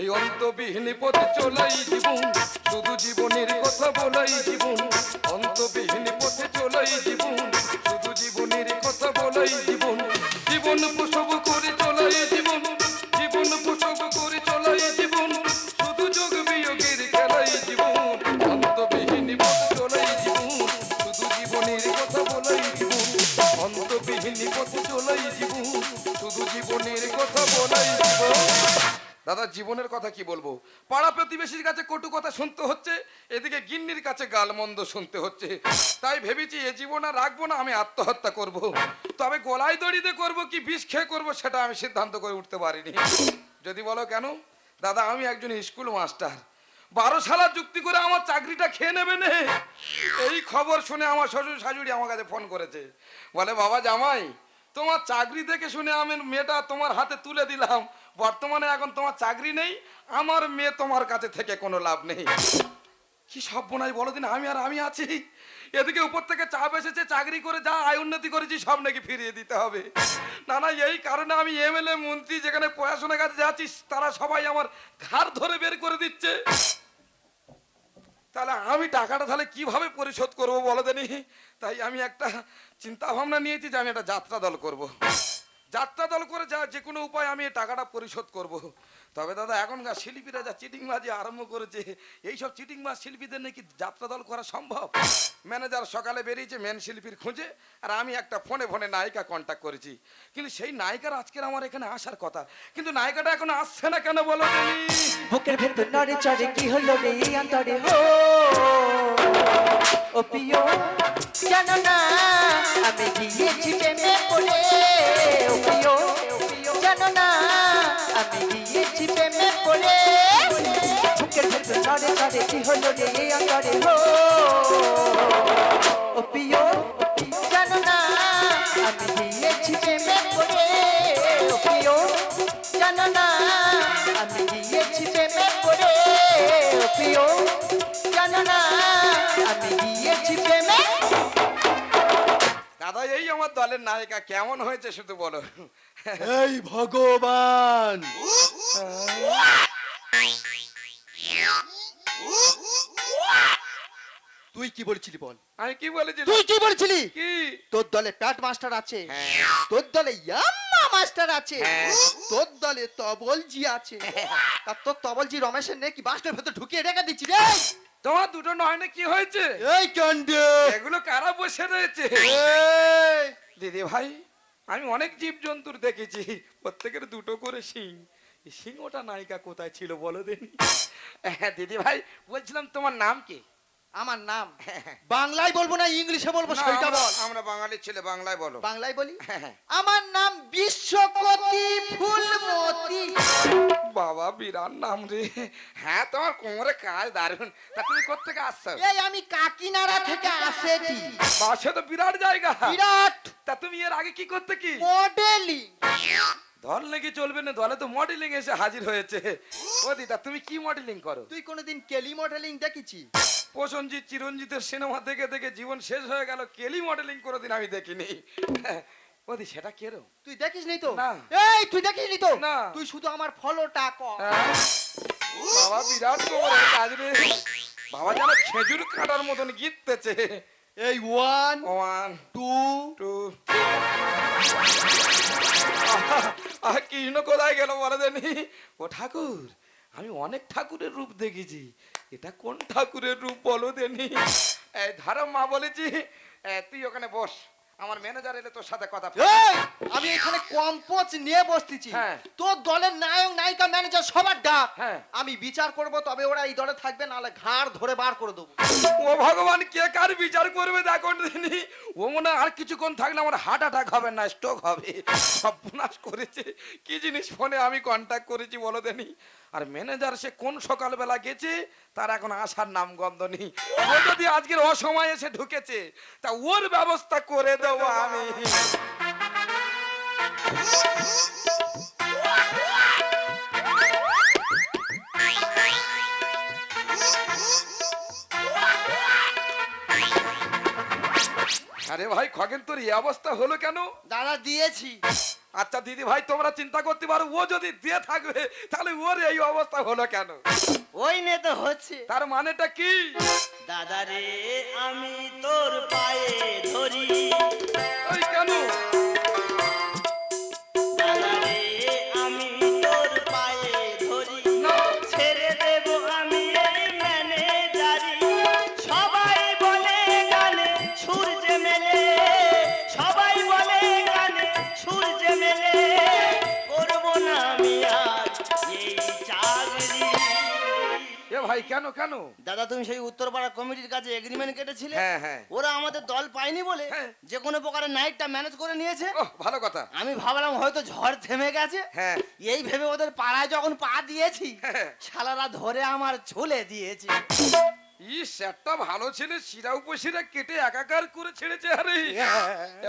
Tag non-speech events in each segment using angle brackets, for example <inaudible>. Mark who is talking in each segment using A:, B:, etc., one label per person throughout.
A: এই অন্তবিহীন পথে চলাই জীবন, শুধু জীবনের কথা বলাই জীবন। অন্তবিহীন পথে চলাই জীবন, শুধু জীবনের কথা বলাই জীবন। জীবন প্রসব করে চলাই জীবন জীবন প্রসব করে দাদা জীবনের কথা কি বলব? পাড়া প্রতিবেশীর কাছে কটু কথা শুনতে হচ্ছে, এদিকে গিন্নির কাছে গালমন্দ শুনতে হচ্ছে। তাই ভেবেছি এ জীবন আর রাখব না, আমি আত্মহত্যা করব। তবে গলায় দড়িতে করব কি বিষ খেয়ে করব সেটা আমি সিদ্ধান্ত করে উঠতে পারিনি। যদি বলো কেন? দাদা, আমি একজন স্কুল মাস্টার। বারো সালা যুক্তি করে আমার চাকরিটা খেয়ে নেবে নে। এই খবর শুনে আমার শ্বশুর শাশুড়ি আমার কাছে ফোন করেছে। বলে, বাবা জামাই, তোমার চাকরি দেখে শুনে আমি মেয়েটা তোমার হাতে তুলে দিলাম। বর্তমানে এখন তোমার চাকরি নেই, আমার মেয়ে তোমার কাছে থেকে কোনো লাভ নেই। কি সব বোনাই বলো দিন, আমি আর আমি আছি। এদিকে উপর থেকে চাপ এসেছে, চাকরি করে যা আয় উন্নতি করেছি, সব নাকি ফিরিয়ে দিতে হবে। না না এই কারণে আমি এমএলএ, মন্ত্রী, যেখানে পড়াশোনার কাছে যাচ্ছি, তারা সবাই আমার ঘাড় ধরে বের করে দিচ্ছে। তাহলে আমি টাকাটা তাহলে কীভাবে পরিশোধ করব বলো দেনি? তাই আমি একটা চিন্তা ভাবনা নিয়েছি যে আমি একটা যাত্রা দল করব। যাত্রা দল করে যা, যে কোনো উপায় আমি টাকাটা পরিশোধ করব। তবে দাদা, এখনকার শিল্পীরা যা চিটিংবাজি আরম্ভ করেছে, এইসব চিটিংবাজ শিল্পীদের নাকি যাত্রা দল করা সম্ভব? ম্যানেজার সকালে বেরিয়েছে মেন শিল্পীর খুঁজে, আর আমি একটা ফোনে ফোনে নায়িকা কন্ট্যাক্ট করেছি। কিন্তু সেই নায়িকার আজকের আমার এখানে আসার কথা। কিন্তু নায়িকাটা এখন আসছে না কেন বলো
B: ও প্রিয়, জানো না, আমি গিয়েছি প্রেমে পড়ে। জানো না আমি গিয়েছি প্রেমে পড়ে বুকের ভেতর নড়ে চড়ে কি হলো রে অন্তরে হো ও প্রিয়
A: আমার দলের নায়িকা কেমন হয়েছে শুধু বলো।
C: এই ভগবান! তুই কি বলছিলি বল?
A: আমি কি বলেছি?
C: তুই কি বলছিলি?
A: কি?
C: তোর দলে প্যাট মাস্টার আছে
A: হ্যাঁ।
C: তোর দলে ইয়াম্মা মাস্টার আছে
A: হ্যাঁ।
C: তোর দলে তবলজি আছে। আর তোর তবলজি রমেশের নেই কি বাসটার ভেতর ঢুকিয়ে রেখে দিচ্ছি রে।
A: তোমার দুটো নয় না কি হয়েছে?
C: এই কাণ্ডে।
A: এগুলো কারা বসে রয়েছে? দিদি ভাই, আমি অনেক জীব জন্তুর দেখেছি, প্রত্যেকের দুটো করে সিং সিংহটা নায়িকা কোথায় ছিল বলো দিন দিদি ভাই, বলছিলাম তোমার নাম কি?
C: আমার নাম। <laughs> বাংলায় বলব না ইংলিশে বলব সেটা বল।
A: আমরা বাঙালি ছেলে বাংলায় বলো।
C: বাংলায় বলি? <laughs>
A: হ্যাঁ।
C: আমার নাম বিশ্বকতি ফুলমতি।
A: বাবা বিরাট নাম রে। হ্যাঁ তোমার কোমরে কাজ দারুণ তা তুমি কোথেকে আসছো?
C: এই আমি কাকিনাড়া থেকে আসেছি।
A: বাসে তো বিরাট জায়গা।
C: বিরাট।
A: তা তুমি এর আগে কি করতে কি?
C: মডেলিং।
A: দল লেগে চলবে না দলে তো মডেলিং এসে হাজির হয়েছে। ও দিদা তুমি কি মডেলিং করো?
C: তুই কোনোদিন কেলি মডেলিং দেখেছি?
A: প্রসঞ্জিৎ চিরঞ্জিতের সিনেমা দেখে দেখে জীবন শেষ হয়ে গেল কেলি মডেলিং কোনোদিন আমি দেখিনি। ওদি সেটা কেরো
C: তুই দেখিস নি। তো এই তুই দেখিস নি তো?
A: না।
C: তুই শুধু আমার ফলোটা কর।
A: হ্যাঁ? বাবা বিরাট কোমরের কাজ রে। বাবা যেন খেজুর কাটার মতন গিততেছে।
C: এই one
A: one
C: two
A: two ah, Krishna কোথায় গেল বলে দেনি ও ঠাকুর, আমি অনেক ঠাকুরের রূপ দেখেছি। এটা কোন ঠাকুরের রূপ বলো দেনি ধারা মা বলেছি তুই ওখানে বস। আমার ম্যানেজার এলে তোর সাথে কথা
C: আমি এখানে কম্পোজ নিয়ে বসতেছি।
A: হ্যাঁ।
C: তোর দলের নায়ক নায়িকা ম্যানেজার সবার ডাক।
A: হ্যাঁ।
C: আমি বিচার করব তবে ওরা এই দলে থাকবে নাহলে ঘাড় ধরে বার করে দেবো।
A: ও ভগবান কে কার বিচার করবে দেখো দিনি ও মনে আর কিছুক্ষণ থাকলে আমার হার্ট অ্যাটাক হবে না স্ট্রোক হবে। সর্বনাশ করেছে। কি জিনিস ফোনে আমি কন্ট্যাক্ট করেছি বলো দেনি। আর ম্যানেজার সে কোন সকালবেলা গেছে, তার এখন আসার নাম গন্ধ নেই। ও যদি আজকের অসময় এসে ঢুকেছে, তা ওর ব্যবস্থা করে দেবো আমি। আরে ভাই, খগেন, তোর এই অবস্থা হলো কেন?
C: দাদা, দিয়েছি।
A: আচ্ছা দিদি ভাই তোমরা চিন্তা করতে পারো ও যদি দিয়ে থাকবে তাহলে ওর এই অবস্থা হলো কেন?
D: ওই নে তো হচ্ছে।
A: তার মানেটা কি?
D: দাদা রে আমি তোর পায়ে ধরি।
A: ওই কেন? কেন কেন?
D: দাদা তুমি সেই উত্তরপাড়া কমিটির কাছে এগ্রিমেন্ট কেটেছিলে?
A: হ্যাঁ হ্যাঁ।
D: ওরা আমাদের দল পায়নি বলে
A: হ্যাঁ।
D: যে কোনো প্রকারের নাইটটা ম্যানেজ করে নিয়েছে।
A: ভালো কথা।
D: আমি ভাবলাম হয়তো ঝড় থেমে গেছে।
A: হ্যাঁ।
D: এই ভেবে ওদের পাড়ায় যখন পা দিয়েছি
A: হ্যাঁ।
D: শালারা ধরে আমার ঝুলে দিয়েছে।
A: ইস একটা ভালো ছেলে শিরা উপশিরা কেটে একাকার করে ছেড়েছে আরে।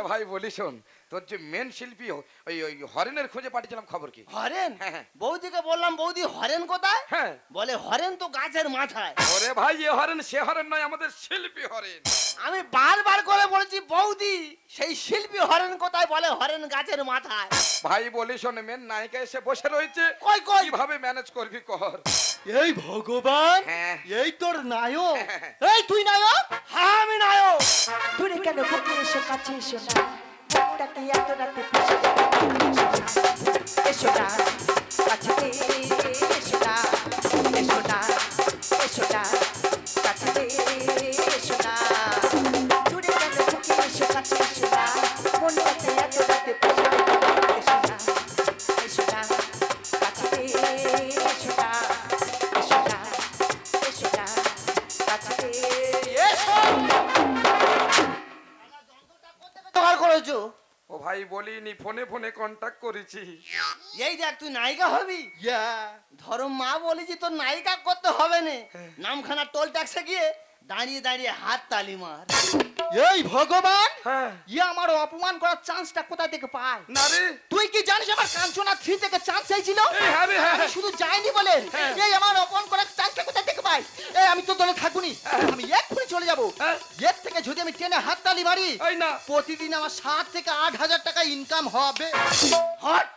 A: ভাই বলি শোন তোর যে মেন শিল্পী ওই ওই হরেনের খোঁজে পাঠিয়েছিলাম খবর কি?
D: হরেন?
A: হ্যাঁ, হ্যাঁ।
D: বৌদিকে বললাম বৌদি হরেন কোথায়?
A: হ্যাঁ।
D: বলে হরেন তো গাছের মাথায়।
A: ওরে ভাই এ হরেন সে হরেন নয় আমাদের শিল্পী হরেন।
D: আমি বারবার করে বলেছি বৌদি সেই শিল্পী হরেন কোথায়? বলে হরেন গাছের মাথায়।
A: ভাই বলি শোন মেন নায়িকা এসে বসে রয়েছে।
D: কই কই?
A: কীভাবে ম্যানেজ করবি কর?
E: এই ভগবান
A: হ্যাঁ।
E: এই তোর নায়ক। এই তুই নায়ক?
D: হ্যাঁ আমি নায়ক।
B: দূরে কেন বুকে এসো কাছে এসো না এসো না
D: দেখ তুই নায়িকা হবি? ধরো মা বলেছি তোর নায়িকা করতে হবে না। নামখানা টোল ট্যাক্সে গিয়ে দাঁড়িয়ে দাঁড়িয়ে হাত তালি মার।
E: এই ভগবান!
A: হ্যাঁ।
E: ইয়ে আমার অপমান করার চান্সটা কোথা থেকে পায়?
A: না রে।
E: তুই কি জানিস আমার কাঞ্চনা থ্রি থেকে চান্স চাইছিল?
A: এই হ্যাঁ হ্যাঁ,
E: আমি
A: হ্যাঁ।
E: শুধু যাইনি বলে। এই আমার অপমান করার চান্সটা কোথা থেকে পাই এই আমি তো দলে থাকুনি। আমি এক্ষুনি চলে যাব।
A: হ্যাঁ।
E: এর থেকে যদি আমি ট্রেনে হাত তালি মারি
A: না।
E: প্রতিদিন আমার সাত থেকে আট হাজার টাকা ইনকাম হবে।
D: হট!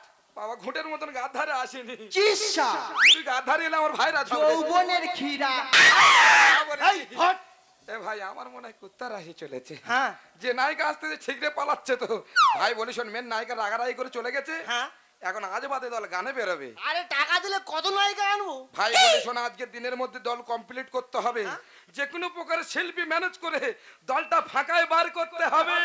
A: বাবা ঘুটের মতন গাছ ধারে আসেনি।
E: চিসা।
A: তুই গাছ ধারে এলে আমার ভাইরা
E: যৌবনের
D: এই হট।
A: এ ভাই আমার মনে হয় কুত্তার আসি চলেছে।
D: হ্যাঁ।
A: যে নায়িকা আসতে ছিগড়ে পালাচ্ছে তো। ভাই বলি শোন মেন নায়িকা রাগারাগি করে চলে গেছে।
D: হ্যাঁ।
A: এখন আজ বাদে দল গানে বেরোবে।
D: আরে টাকা দিলে কত নায়িকা আনব?
A: ভাই বলি শোন আজকের দিনের মধ্যে দল কমপ্লিট করতে হবে। যে কোনো প্রকারের শিল্পী ম্যানেজ করে দলটা ফাঁকায় বার করতে হবে।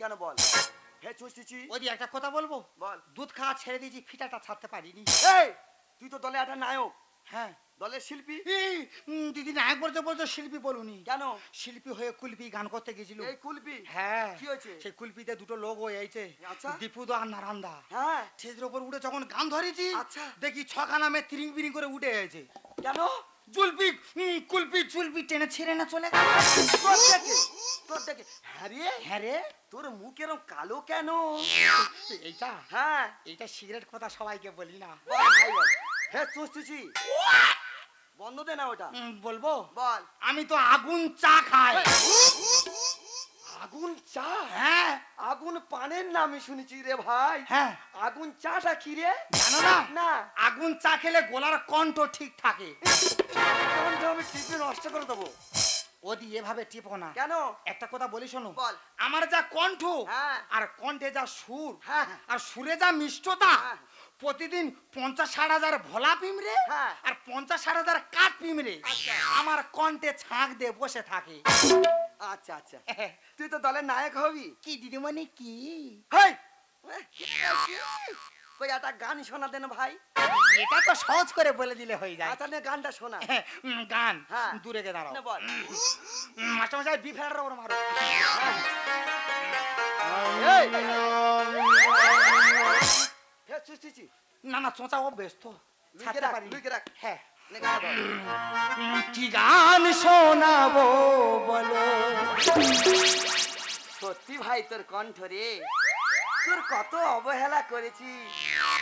D: কেন বল? হে
E: ওই একটা কথা বলব?
D: বল।
E: দুধ খাওয়া ছেড়ে দিয়েছি ফিটাটা ছাড়তে পারিনি।
D: এই তুই তো দলে একটা নায়ক।
E: হ্যাঁ।
D: দলের শিল্পী?
E: দিদি নায়ক বলতে বলতে শিল্পী বলুনি।
D: কেন?
E: শিল্পী হয়ে কুলপি গান করতে গেছিল।
D: এই কুলপি?
E: হ্যাঁ।
D: কি হয়েছে?
E: সেই কুলপিতে দুটো লোক হয়েছে
D: আচ্ছা।
E: দীপুদা আর নারান্দা
D: হ্যাঁ।
E: স্টেজের উপর উঠে যখন গান ধরেছি
D: আচ্ছা।
E: দেখি ছকা নামে তিরিং বিরিং করে উঠে গেছে
D: কেন?
E: জুলপি কুলপি চুলপি টেনে ছেড়ে না চলে গেল।
D: তোর দেখে তোর দেখে। হ্যাঁ রে
E: হ্যাঁ রে
D: তোর মুখ এরম কালো কেন?
E: এইটা
D: হ্যাঁ
E: এইটা সিগারেট কথা সবাইকে বলি না।
D: ভাই বল। বন্ধ দে না ওটা।
E: বলব?
D: বল।
E: আমি তো আগুন চা খাই।
D: আগুন চা?
E: হ্যাঁ।
D: আগুন পানের নামে শুনেছি রে ভাই।
E: হ্যাঁ।
D: আগুন চাটা কি রে?
E: জানো না?
D: না।
E: আগুন চা খেলে গলার কণ্ঠ ঠিক থাকে।
D: কোনটা আমি টিপে নষ্ট করে দেবো
E: ওদি এভাবে টিপো না
D: কেন
E: একটা কথা বলি শোনো
D: বল।
E: আমার যা কণ্ঠ
D: হ্যাঁ।
E: আর কণ্ঠে যা সুর
D: হ্যাঁ।
E: আর সুরে যা মিষ্টতা
D: হ্যাঁ।
E: প্রতিদিন পঞ্চাশ ষাট হাজার ভোলা
D: হ্যাঁ।
E: আর পঞ্চাশ ষাট হাজার কাঠ পিমড়ে
D: আচ্ছা।
E: আমার কণ্ঠে ছাঁক দিয়ে বসে থাকে
D: আচ্ছা আচ্ছা তুই তো দলের নায়ক হবি
E: কি দিদিমণি কি
D: হেই কই একটা গান শোনা দেন ভাই।
E: এটা তো সহজ করে বলে দিলে হয়ে যায়।
D: আচ্ছা নে গানটা শোনা
E: গান।
D: হ্যাঁ।
E: দূরে গে দাঁড়াও।
D: নে বল।
E: মাস্টার মশাই বি ফেলার মারো।
D: হ্যাঁ।
F: হ্যাঁ
E: না না চোঁচা ও ব্যস্ত। হ্যাঁ। কি গান শোনাবো বলো?
F: সত্যি ভাই তোর কণ্ঠ রে। তোর কত অবহেলা করেছি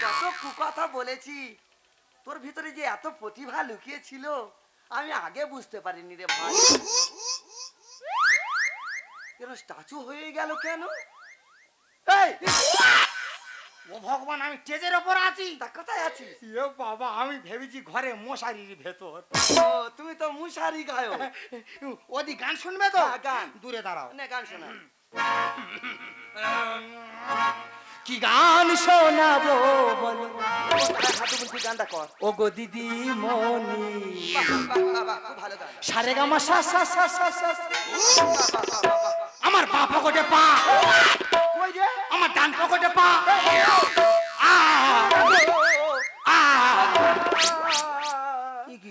F: কত কুকথা বলেছি। তোর ভিতরে যে এত প্রতিভা লুকিয়ে ছিল আমি আগে বুঝতে পারিনি রে ভাই। কেন স্ট্যাচু হয়ে গেল কেন?
E: ও ভগবান আমি স্টেজের ওপর আছি।
F: তা কোথায় আছিস?
E: এ বাবা আমি ভেবেছি ঘরে মশারির ভেতর।
F: ও তুমি তো মুশারি গায়ো
E: ওদি গান শুনবে তো?
F: হ্যাঁ, গান।
E: দূরে দাঁড়াও।
F: নে গান শোনা।
E: কি গান শোনাবো বলো?
F: গানটা কর
E: ও গো দিদি মনি। সারে গামা সা সা সা সা সা আমার বাপ পকেটে পা।
F: কই রে?
E: আমার ডান পকেটে পা।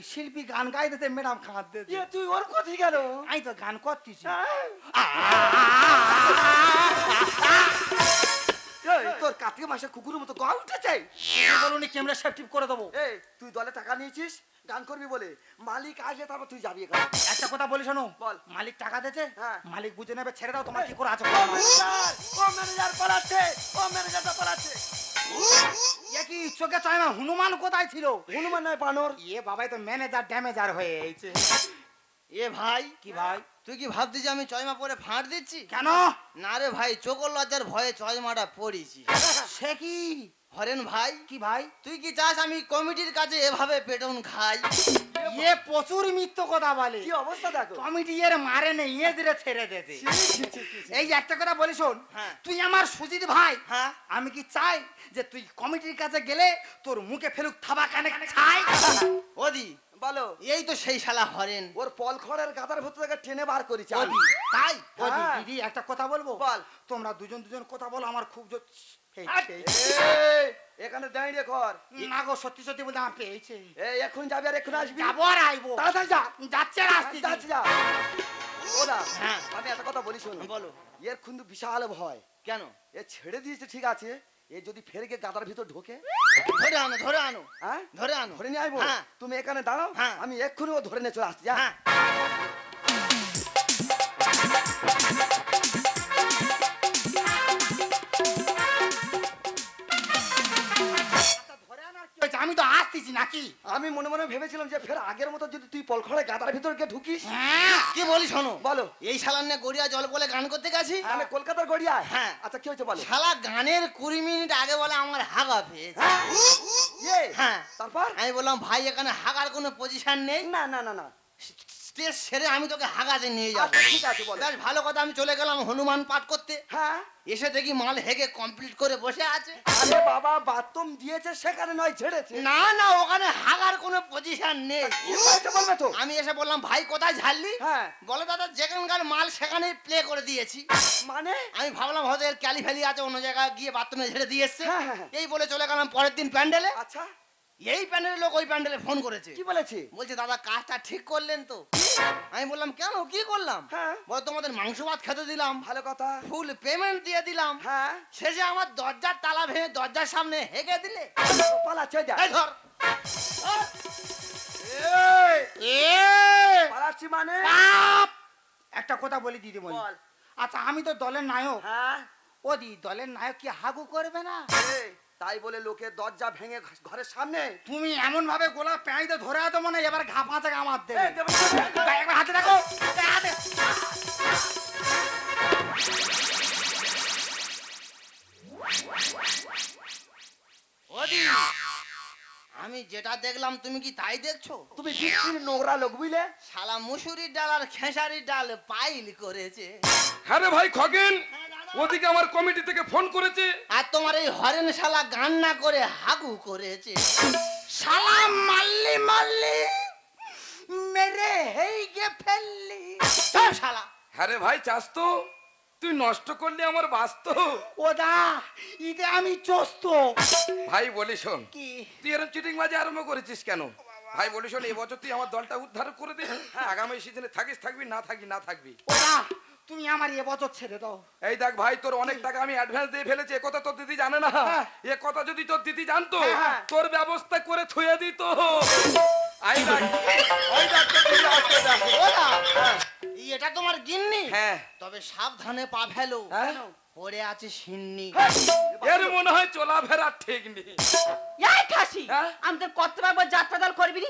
E: শিল্পী গান গাইতেছে ম্যাডাম কাঁদতে
F: ইয়ে তুই ওর কোথায় গেল?
E: আমি তো গান করতেছি।
F: এই, তোর কার্তিক মাসে কুকুরের মতো গা উঠেছে?
E: বলুন ক্যামেরা টিপ করে দেবো।
F: এই তুই দলে টাকা নিয়েছিস গান করবি বলে। মালিক আসলে তারপর তুই যাবি এখানে।
E: একটা কথা বলি শোনো।
F: বল।
E: মালিক টাকা দিয়েছে
F: হ্যাঁ।
E: মালিক বুঝে নেবে ছেড়ে দাও তোমার কি করে আছে।
F: ও ম্যানেজার পালাচ্ছে ও ম্যানেজারটা পালাচ্ছে।
E: এ চোখে চায় না হনুমান কোথায় ছিল?
F: হনুমান নয় বানর।
E: এ বাবাই তো ম্যানেজার ড্যামেজার হয়ে গেছে।
D: এ ভাই
E: কি ভাই?
D: তুই কি ভাবছিস আমি চয়মা পরে ফাঁড় দিচ্ছি?
E: কেন?
D: না রে ভাই চোখর লজ্জার ভয়ে চয়মাটা পড়েছি।
E: সে কি?
D: হরেন ভাই।
E: কি ভাই?
D: তুই কি চাস আমি কমিটির কাছে এভাবে পেটন খাই?
E: এ প্রচুর মিথ্য কথা বলে
F: কি অবস্থা দেখো
E: কমিটি এর মারে নেই ইয়ে দিলে ছেড়ে
F: ছি।
E: এই একটা কথা বলি শোন
D: হ্যাঁ।
E: তুই আমার সুজিত ভাই
D: হ্যাঁ।
E: আমি কি চাই যে তুই কমিটির কাছে গেলে তোর মুখে ফেলুক থাবা কানে ছাই
D: ওদি
F: বলো।
D: এই তো সেই শালা হরেন।
F: ওর পল খড়ের গাদার ভেতর থেকে টেনে বার করেছি।
E: তাই?
F: হ্যাঁ।
E: দিদি একটা কথা বলব?
F: বল।
E: তোমরা দুজন দুজন কথা বলো আমার খুব
F: এখানে দাঁড়িয়ে কর
E: না গো সত্যি সত্যি বলতে আমার পেয়েছে।
F: এই এখন যাবি আর এখন আসবি।
E: যাব আর আইবো।
F: তাড়াতাড়ি যা।
E: যাচ্ছে আর আসতেছি।
F: যাচ্ছি যা। ওরা
D: হ্যাঁ।
F: আমি একটা কথা বলি শোনো।
D: বলো।
F: এর কিন্তু বিশাল ভয়।
D: কেন?
F: এ ছেড়ে দিয়েছে ঠিক আছে। এ যদি ফের গিয়ে গাদার ভিতর ঢোকে?
D: ধরে আনো ধরে আনো
F: হ্যাঁ?
D: ধরে আনো।
F: ধরে নিয়ে আসব
D: হ্যাঁ।
F: তুমি এখানে দাঁড়াও
D: হ্যাঁ।
F: আমি এক্ষুনি ও ধরে নিয়ে চলে আসছি
D: হ্যাঁ।
E: আসতেছি নাকি?
F: আমি মনে মনে ভেবেছিলাম যে ফের আগের মতো যদি তুই পলখড়ে গাদার ভিতর গিয়ে ঢুকিস।
E: হ্যাঁ
D: কি বলি শোনো?
F: বলো।
D: এই শালার না গড়িয়া জল বলে গান করতে গেছি?
F: মানে কলকাতার গড়িয়া
D: হ্যাঁ।
F: আচ্ছা কি হয়েছে বলো?
D: শালা গানের কুড়ি মিনিট আগে বলে আমার হাগা পেয়েছে।
F: হ্যাঁ? ইয়ে।
D: হ্যাঁ।
F: তারপর?
D: আমি বললাম ভাই এখানে হাগার কোনো পজিশন নেই?
F: না না না না।
D: স্টেজ সেরে আমি তোকে হাগাতে নিয়ে যাব।
F: আচ্ছা ঠিক আছে বলো।
D: বেশ ভালো কথা আমি চলে গেলাম হনুমান পাঠ করতে।
F: হ্যাঁ?
D: এসে দেখি মাল হেগে কমপ্লিট করে বসে আছে।
F: আরে বাবা বাথরুম দিয়েছে সেখানে নয় ছেড়েছে
D: না না ওখানে হাগার কোনো পজিশন নেই।
F: বলবে তো?
D: আমি এসে বললাম ভাই কোথায় ঝাড়লি?
F: হ্যাঁ।
D: বলে দাদা যেখানকার মাল সেখানেই প্লে করে দিয়েছি।
F: মানে?
D: আমি ভাবলাম হয়তো এর ক্যালি ফ্যালি আছে অন্য জায়গায় গিয়ে বাথরুমে ঝেড়ে দিয়ে এসছে।
F: হ্যাঁ, হ্যাঁ।
D: এই বলে চলে গেলাম পরের দিন প্যান্ডেলে।
F: আচ্ছা।
D: এই প্যান্ডেলের লোক ওই প্যান্ডেলে ফোন করেছে।
F: কি বলেছে?
D: বলছে দাদা কাজটা ঠিক করলেন তো? আমি বললাম কেন? কি করলাম?
F: হ্যাঁ।
D: বলে তোমাদের মাংস ভাত খেতে দিলাম।
F: ভালো কথা।
D: ফুল পেমেন্ট দিয়ে দিলাম।
F: হ্যাঁ।
D: শেষে আমার দরজার তালা ভেঙে দরজার সামনে হেগে দিলে।
F: পালাচ্ছে যা।
D: এই ধর।
F: পালাচ্ছি মানে!
E: একটা কথা বলি দিদিমণি।
F: বল।
E: আচ্ছা আমি তো দলের নায়ক।
F: হ্যাঁ।
E: ও দি দলের নায়ক কি হাগু করবে না?
F: এই, তাই বলে লোকের দরজা ভেঙে ঘরের সামনে
E: তুমি এমন ভাবে গোলা প্যাঁইতে ধরে আছো মনে হয় এবার ঘা পাঁচা আমার দেবে। একবার হাতে।
D: ওদি আমি যেটা দেখলাম তুমি কি তাই দেখছ?
F: তুমি নোংরা লোক বুঝলে?
D: শালা মুসুরির ডাল আর খেসারির ডাল পাইল করেছে।
A: হ্যাঁ রে ভাই খগেন। ওদিকে আমার কমিটি থেকে ফোন করেছে।
D: আর তোমার এই হরেন শালা গান না করে হাগু করেছে।
E: শালা মাল্লি মাল্লি মেরে হেই গে ফেললি।
D: শালা।
A: হ্যাঁ রে ভাই চাস তো? তুই নষ্ট করলি আমার বাস্তব
E: ওদা ইদে আমি চস্ত।
A: ভাই বলি শোন।
E: কি?
A: তুই এরকম চিটিং বাজে আরম্ভ করেছিস কেন? ভাই বলি শোন এবছর তুই আমার দলটা উদ্ধার করে দে। হ্যাঁ আগামী সিজনে থাকিস থাকবি না থাকি না থাকবি।
E: ওদা
F: তুমি আমার এ বছর ছেড়ে দাও।
A: এই দেখ ভাই তোর অনেক টাকা আমি অ্যাডভান্স দিয়ে ফেলেছি এ কথা তোর দিদি জানে না।
F: হ্যাঁ।
A: এ কথা যদি তোর দিদি জানতো
F: হ্যাঁ, হ্যাঁ।
A: তোর ব্যবস্থা করে থুয়ে দিত। আই দেখ ওই দেখ তোর দিদি আসছে দেখ।
D: এটা তোমার গিন্নি?
A: হ্যাঁ।
D: তবে সাবধানে পা ফেলো? পড়ে আছে সিন্নি।
A: এর মনে হয় চলাফেরা ঠিক নেই।
G: এই খাসি
A: হ্যাঁ?
G: আমি তোর যাত্রা দল করবি।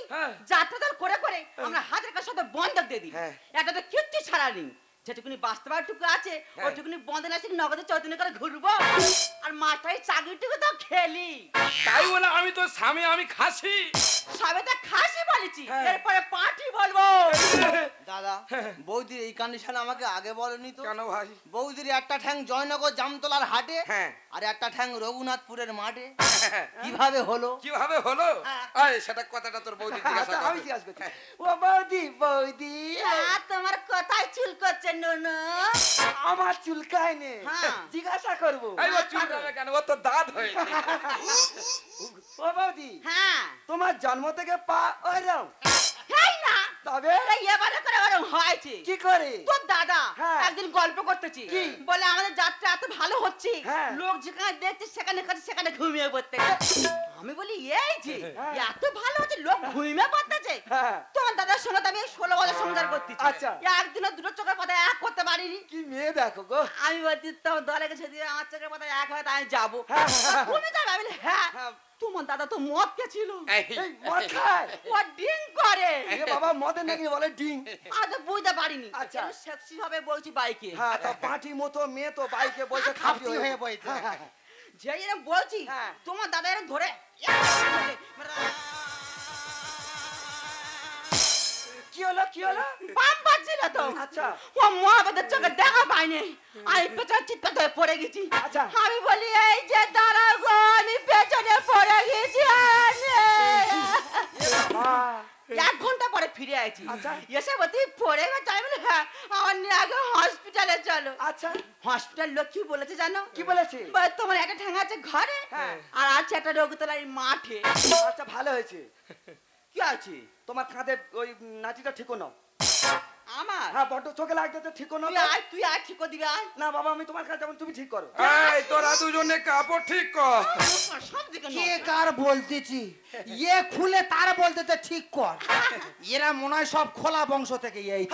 G: যাত্রা দল করে করে আমরা হাতের কাছে সাথে বন্ধক দিয়ে দিই। এটা তো কিচ্ছু ছাড়া নেই। যেটুকুনি বাস্তবাটুকু আছে
A: হ্যাঁ।
G: ওটুকুনি বন্ধন আছে নগদে চৈতন্য করে ঘুরবো। আর মাথায় চাকরিটুকু তো খেলি।
A: তাই বলে আমি তোর স্বামী আমি খাসি।
G: সবে তো খাসি বলেছি
A: হ্যাঁ।
G: এরপরে পাটি বলব।
D: দাদা বৌদির এই কন্ডিশন আমাকে আগে বলনি তো।
A: কেন ভাই?
D: বৌদির একটা ঠ্যাং জয়নগর জামতলার হাটে
A: হ্যাঁ।
D: আর একটা ঠ্যাং রঘুনাথপুরের মাঠে। কীভাবে হলো?
A: কীভাবে হলো?
D: হ্যাঁ।
A: আয় সেটা কথাটা তোর বৌদি জিজ্ঞাসা
F: আচ্ছা, আমি জিজ্ঞাসা করছি। ও বৌদি বৌদি।
G: তোমার কোথায় চুল করছে।
F: আমার চুলকায় নে
G: হ্যাঁ।
F: জিজ্ঞাসা করব।
A: কেন? ও তো দাঁত হয়েছে।
F: ও বৌদি
G: হ্যাঁ।
F: তোমার জন্ম থেকে পা
G: এই না।
F: তবে?
G: এবারে করে ওরম হয়েছে।
F: কি করে?
G: তোর দাদা
F: হ্যাঁ।
G: একদিন গল্প করতেছি। বলে আমাদের যাত্রা এত ভালো হচ্ছে।
F: হ্যাঁ।
G: লোক যেখানে দেখছে সেখানে সেখানে ঘুমিয়ে পড়তে আমি বলি এই যে
F: হ্যাঁ।
G: এত ভালো হচ্ছে লোক ঘুমিয়ে পড়তেছে।
F: হ্যাঁ।
G: তোমার দাদার সঙ্গে আমি ষোলো বছর সংসার করতেছি।
F: আচ্ছা।
G: একদিনও দুটো চোখের পাতা এক করতে পারিনি।
F: কি মেয়ে দেখো গো।
G: আমি বলছি তোমার দলে গেছে দিয়ে আমার চোখের পাতা এক হয় আমি যাব।
F: হ্যাঁ।
G: যাবে? আমি হ্যাঁ। তোমার দাদা তো মদ
F: মদ খায়।
G: ও ড্রিঙ্ক করে।
F: বাবা মদে নাকি বলে ডিং
G: তো বুঝতে পারিনি।
F: আচ্ছা।
G: সেক্সি ভাবে বলছি বাইকে।
F: হ্যাঁ তো পাঁটি মতো মেয়ে তো বাইকে বসে খাপটি হয়ে
D: বইছে।
G: যে এরকম বলছি
F: হ্যাঁ।
G: তোমার দাদা এরকম ধরে
F: কি হলো কি হলো
G: পাম পাচ্ছিল তো
F: আচ্ছা।
G: ও মহাবেদের চোখে দেখা পাইনি আমি পেছনে চিৎকার ধরে পড়ে গেছি
F: আচ্ছা।
G: আমি বলি এই যে দাঁড়াও গো আমি পেছনে পড়ে গেছি এক ঘণ্টা পরে ফিরে আছি
F: আচ্ছা।
G: এসে বলতে পড়ে গেছে। আমি বলি হ্যাঁ আমার নিয়ে আগে হসপিটালে চলো।
F: আচ্ছা।
G: হসপিটাল লোক কি বলেছে জানো?
F: কি বলেছে?
G: বলে, তোমার একটা ঠ্যাং আছে ঘরে
F: হ্যাঁ।
G: আর আছে একটা রোগতলার মাঠে।
F: আচ্ছা ভালো হয়েছে।
G: কি আছে?
F: তোমার কাঁধে ওই নাচিটা ঠিক নাও
G: আমার?
F: হ্যাঁ বড্ড চোখে লাগতেছে ঠিক
G: তুই আয় তুই আয় ঠিক দিবি আয়।
F: না বাবা আমি তোমার কাছে যেমন তুমি ঠিক করো।
A: এই তোরা দুজনে কাপড় ঠিক কর।
G: সব দিকে
D: কে কার বলতেছি? ইয়ে খুলে তার বলতেছে ঠিক কর। এরা মনে হয় সব খোলা বংশ থেকে
F: হেই,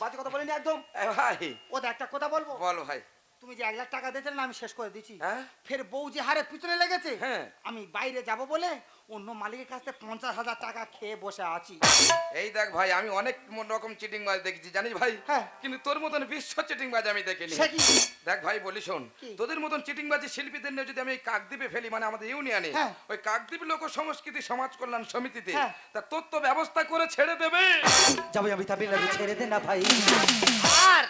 F: বাজে কথা বলিনি একদম।
A: ভাই।
D: ও একটা কথা বলব?
A: বল ভাই।
D: তুমি যে এক লাখ টাকা দিয়েছিলে না আমি শেষ করে দিচ্ছি
A: হ্যাঁ?
D: ফের বউ যে হারে পিছনে লেগেছে
A: হ্যাঁ।
D: আমি বাইরে যাব বলে অন্য মালিকের কাছ থেকে পঞ্চাশ হাজার টাকা খেয়ে বসে আছি।
A: এই দেখ ভাই আমি অনেক রকম চিটিং বাজ দেখেছি জানিস ভাই?
D: হ্যাঁ।
A: কিন্তু তোর মতন বিশ্ব চিটিং বাজ আমি দেখিনি। দেখ ভাই বলি শোন তোদের মতন চিটিং বাজি শিল্পীদের নিয়ে যদি আমি কাকদ্বীপে ফেলি মানে আমাদের ইউনিয়নে
D: হ্যাঁ।
A: ওই কাকদ্বীপ লোক সংস্কৃতি সমাজ কল্যাণ সমিতিতে
D: হ্যাঁ।
A: তা তোর তো ব্যবস্থা করে ছেড়ে দেবে।
F: যাব আমি তাবিল ছেড়ে দে না ভাই।
D: আর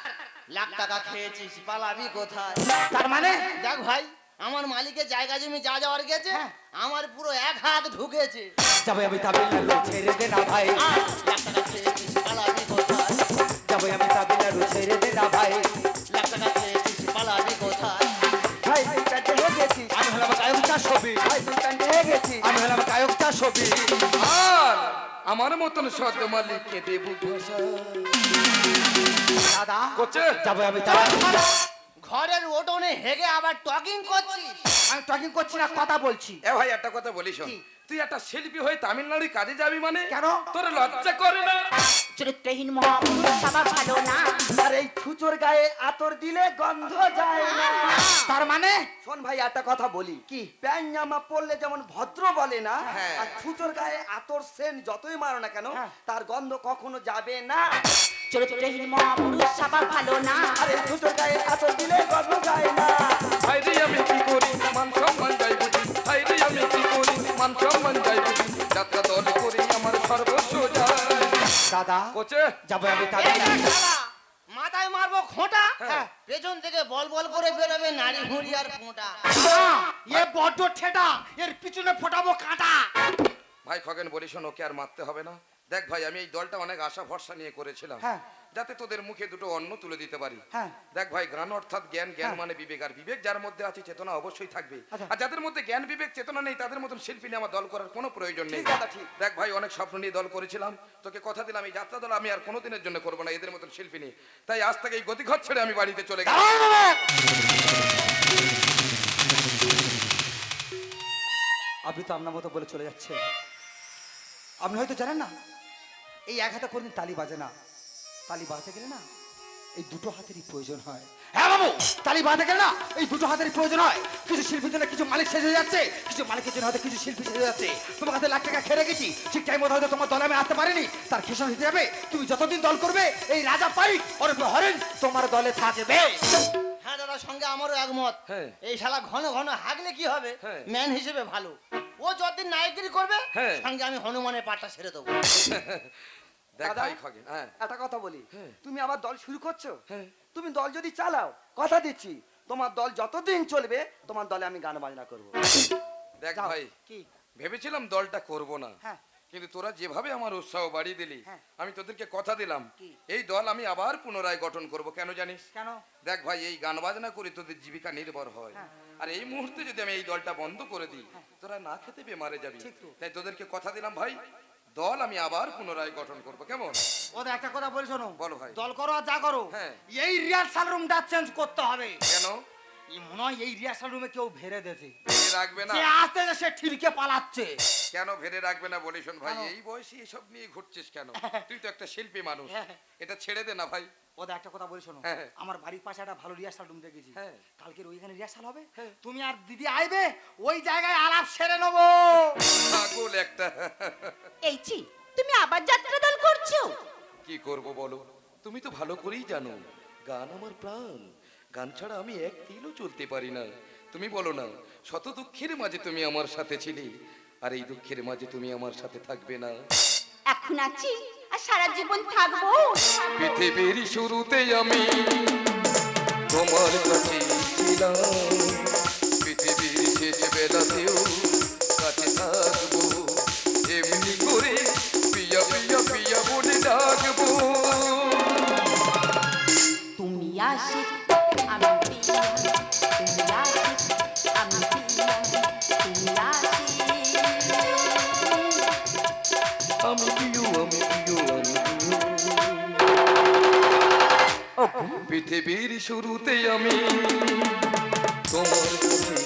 D: লাখ টাকা খেয়েছিস পালাবি কোথায়? তার মানে? দেখ ভাই আমার মালিকের জায়গা জমি যা যাওয়ার গেছে আমার পুরো এক হাত ঢুকেছে।
F: যাব আমি তাবিল ছেড়ে দে না ভাই। যাব আমি তাবিল ছেড়ে দে না ভাই।
D: লাখ পালাবি কোথায়?
F: ভাই তুই প্যান্টে হয়ে গেছিস
D: আমি হলাম গায়কটা ছবি।
F: ভাই তুই প্যান্টে হয়ে গেছিস
D: আমি হলাম
A: আর আমার মতন সদ মালিককে দেবু
D: দাদা।
A: করছে?
F: যাব আমি
D: ওটনে হেগে আবার টকিং করছিস? আমি টকিং করছি না কথা বলছি।
A: এ ভাই একটা কথা বলি শোন। তুই একটা শিল্পী হয়ে তামিলনাড়ু কাজে যাবি মানে?
D: কেন?
A: তোর লজ্জা করে না।
G: চরিত্রহীন মহাপুরুষ সবার ভালো না।
F: আর এই ছুচোর গায়ে আতর দিলে গন্ধ যায় না।
D: তার মানে?
F: শোন ভাই একটা কথা বলি।
D: কি?
F: প্যান জামা পরলে যেমন ভদ্র বলে না
A: হ্যাঁ।
F: আর ছুচোর গায়ে আতর সেন যতই মারো না কেন
D: হ্যাঁ।
F: তার গন্ধ কখনো যাবে না।
G: চরিত্রহীন মহাপুরুষ সবার ভালো না।
F: আর ছুচোর গায়ে আতর দিলে গন্ধ যায় না।
A: হাই রে আমি কি করি? মান সম্মান যাই বুঝি। হাই রে আমি কি করি? মান সম্মান যাই বুঝি। যাত্রা দল করি আমার সর্বস্ব যায়
D: দাদা
A: কোচে?
F: যাব আমি
D: শালা, মাথায় মারবো খোঁটা?
A: হ্যাঁ।
D: পেছন থেকে বল বল করে বেরোবে নারী হুঁড়ি আর ফোঁটা। এ বড্ড ঠেটা এর পিছনে ফোটাবো কাঁটা।
A: ভাই খগেন বলি শোন ওকে আর মারতে হবে না। দেখ ভাই আমি এই দলটা অনেক আশা ভরসা নিয়ে করেছিলাম
E: হ্যাঁ।
A: যাতে তোদের মুখে দুটো অন্ন তুলে দিতে পারি
E: হ্যাঁ।
A: দেখ ভাই জ্ঞান অর্থাৎ জ্ঞান জ্ঞান
E: হ্যাঁ।
A: মানে বিবেক আর বিবেক যার মধ্যে আছে চেতনা অবশ্যই থাকবে
E: আচ্ছা।
A: আর যাদের মধ্যে জ্ঞান বিবেক চেতনা নেই তাদের মতন শিল্পী নিয়ে আমার দল করার কোনো প্রয়োজন নেই। দেখ ভাই অনেক স্বপ্ন নিয়ে দল করেছিলাম তোকে কথা দিলাম এই যাত্রা দল আমি আর কোনোদিনের জন্য করব না এদের মতন শিল্পী নিয়ে তাই আজ থেকে এই গতিঘর ছেড়ে আমি বাড়িতে চলে গেলাম
E: আপনি তো আপনার মতো বলে চলে যাচ্ছেন আপনি হয়তো জানেন না এই এক হাতে কোনদিন তালি বাজে না। তালি বাজতে গেলে না এই দুটো হাতেরই প্রয়োজন হয়। হ্যাঁ বাবু তালি বাজতে গেলে না এই দুটো হাতেরই প্রয়োজন হয়। কিছু শিল্পীর জন্য কিছু মালিক সেজে যাচ্ছে কিছু মালিকের জন্য হয়তো কিছু শিল্পী সেজে যাচ্ছে। তোমার কাছে লাখ টাকা খেয়ে রেখেছি ঠিক টাইম মতো হয়তো তোমার দলে আমি আসতে পারিনি। তার খেসার হতে যাবে তুমি যতদিন দল করবে এই রাজা পাইক ওর হরেন তোমার দলে থাকবে।
D: হ্যাঁ দাদা সঙ্গে আমারও একমত।
A: হ্যাঁ।
D: এই শালা ঘন ঘন হাগলে কি হবে?
A: হ্যাঁ।
D: ম্যান হিসেবে ভালো। ও যতদিন নায়কগিরি করবে
A: হ্যাঁ।
D: সঙ্গে আমি হনুমানের পাটটা ছেড়ে দেবো। <laughs>
E: দাদা?
A: হ্যাঁ
E: একটা কথা বলি
A: হ্যাঁ।
E: তুমি আবার দল শুরু করছ
A: হ্যাঁ।
E: তুমি দল যদি চালাও কথা দিচ্ছি তোমার দল যতদিন চলবে তোমার দলে আমি গান বাজনা করব
A: দেখ ভাই
E: কি
A: ভেবেছিলাম দলটা করব না। কিন্তু তোরা যেভাবে আমার উৎসাহ বাড়িয়ে দিলি। আমি তোদেরকে কথা দিলাম এই দল আমি আবার পুনরায় গঠন করব কেন জানিস
E: কেন
A: দেখ ভাই এই গান বাজনা করে তোদের জীবিকা নির্ভর হয়। আর এই মুহূর্তে যদি আমি এই দলটা বন্ধ করে দিই তোরা না খেতে পেয়ে মারে যাবি তাই তোদেরকে কথা দিলাম ভাই দল আমি আবার পুনরায় গঠন করব। কেমন?
E: ওদের একটা কথা বলি শোনো।
A: বলো ভাই।
E: দল করো আর যা করো
A: হ্যাঁ।
E: এই রিহার্সাল রুমটা চেঞ্জ করতে হবে।
A: কেন?
E: মনে হয় এই রিহার্সাল রুমে কেউ ভেড়ে
A: ভেড়ে রাখবে না।
E: আসতে সে ঠিরকে পালাচ্ছে।
A: কেন ভেড়ে রাখবে না বলি শোন ভাই? এই বয়সে এসব নিয়ে ঘুরছিস কেন? তুই তো একটা শিল্পী মানুষ।
E: হ্যাঁ।
A: এটা ছেড়ে দে না ভাই।
E: ওদের একটা কথা বলি শোনো।
A: হ্যাঁ।
E: আমার বাড়ির পাশে একটা ভালো রিহার্সাল রুম দেখেছি।
A: হ্যাঁ।
E: কালকের ওইখানে রিহার্সাল হবে।
A: হ্যাঁ।
E: তুমি আর দিদি আইবে ওই জায়গায় আলাপ সেরে নেব।
A: পাগল একটা।
G: এই ছি তুমি আবার যাত্রা দল করছ?
A: কি করব বলো? তুমি তো ভালো করেই জানো গান আমার প্রাণ। গান ছাড়া আমি এক তিলও চলতে পারি না। তুমি বলো না শত দুঃখের মাঝে তুমি আমার সাথে ছিলে আর এই দুঃখের মাঝে তুমি আমার সাথে থাকবে না।
G: এখন আছি আর সারা জীবন থাকব।
A: পৃথিবীর শুরুতে আমি তোমার কাছে ছিলাম। পৃথিবীর শেষ বেলাতেও কাছে থাকব। এমনি করে পিয়া পিয়া পিয়া বলে ডাকবো।
G: তুমি আশিক
A: পৃথিবীর শুরুতে আমি তোমার